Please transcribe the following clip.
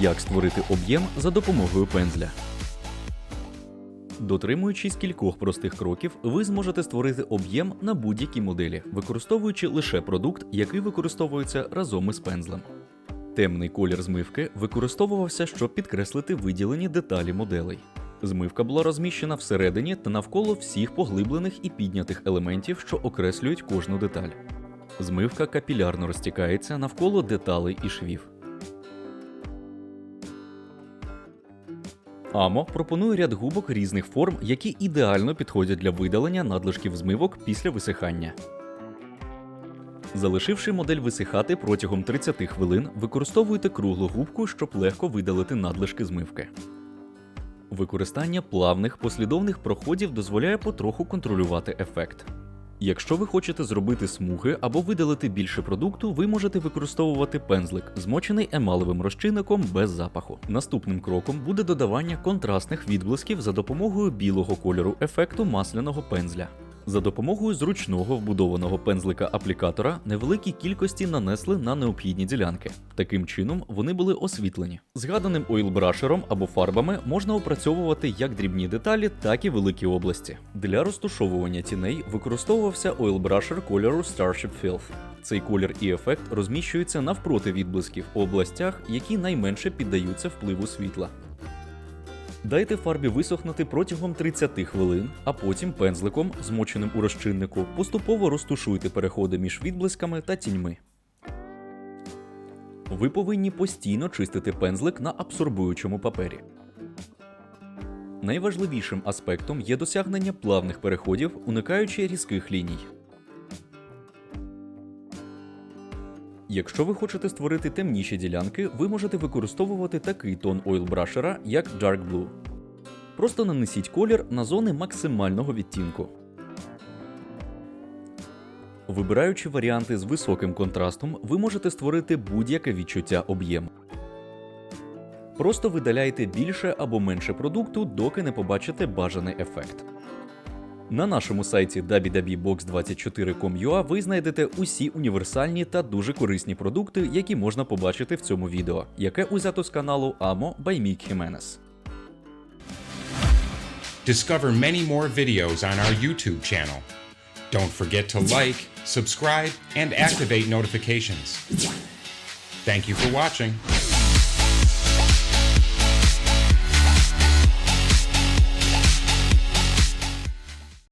як створити об'єм за допомогою пензля. Дотримуючись кількох простих кроків, ви зможете створити об'єм на будь-якій моделі, використовуючи лише продукт, який використовується разом із пензлем. Темний колір змивки використовувався, щоб підкреслити виділені деталі моделей. Змивка була розміщена всередині та навколо всіх поглиблених і піднятих елементів, що окреслюють кожну деталь. Змивка капілярно розтікається навколо деталей і швів. Амо пропонує ряд губок різних форм, які ідеально підходять для видалення надлишків змивок після висихання. Залишивши модель висихати протягом 30 хвилин, використовуйте круглу губку, щоб легко видалити надлишки змивки. Використання плавних послідовних проходів дозволяє потроху контролювати ефект. Якщо ви хочете зробити смуги або видалити більше продукту, ви можете використовувати пензлик, змочений емалевим розчинником без запаху. Наступним кроком буде додавання контрастних відблисків за допомогою білого кольору ефекту масляного пензля. За допомогою зручного вбудованого пензлика аплікатора невеликі кількості нанесли на необхідні ділянки. Таким чином вони були освітлені. Згаданим ойлбрашером або фарбами можна опрацьовувати як дрібні деталі, так і великі області. Для розтушовування тіней використовувався ойлбрашер кольору Starship Filth. Цей колір і ефект розміщуються навпроти відблисків у областях, які найменше піддаються впливу світла. Дайте фарбі висохнути протягом 30 хвилин, а потім пензликом, змоченим у розчиннику, поступово розтушуйте переходи між відблисками та тіньми. Ви повинні постійно чистити пензлик на абсорбуючому папері. Найважливішим аспектом є досягнення плавних переходів, уникаючи різких ліній. Якщо ви хочете створити темніші ділянки, ви можете використовувати такий тон ойлбрашера, як Dark Blue. Просто нанесіть колір на зони максимального відтінку. Вибираючи варіанти з високим контрастом, ви можете створити будь-яке відчуття об'єму. Просто видаляйте більше або менше продукту, доки не побачите бажаний ефект. На нашому сайті www.box24.com.ua ви знайдете усі універсальні та дуже корисні продукти, які можна побачити в цьому відео, яке узято з каналу Amo by Mick Jimenez. Discover many more videos on our YouTube channel. Don't forget to like, subscribe, and activate notifications. Thank you for watching.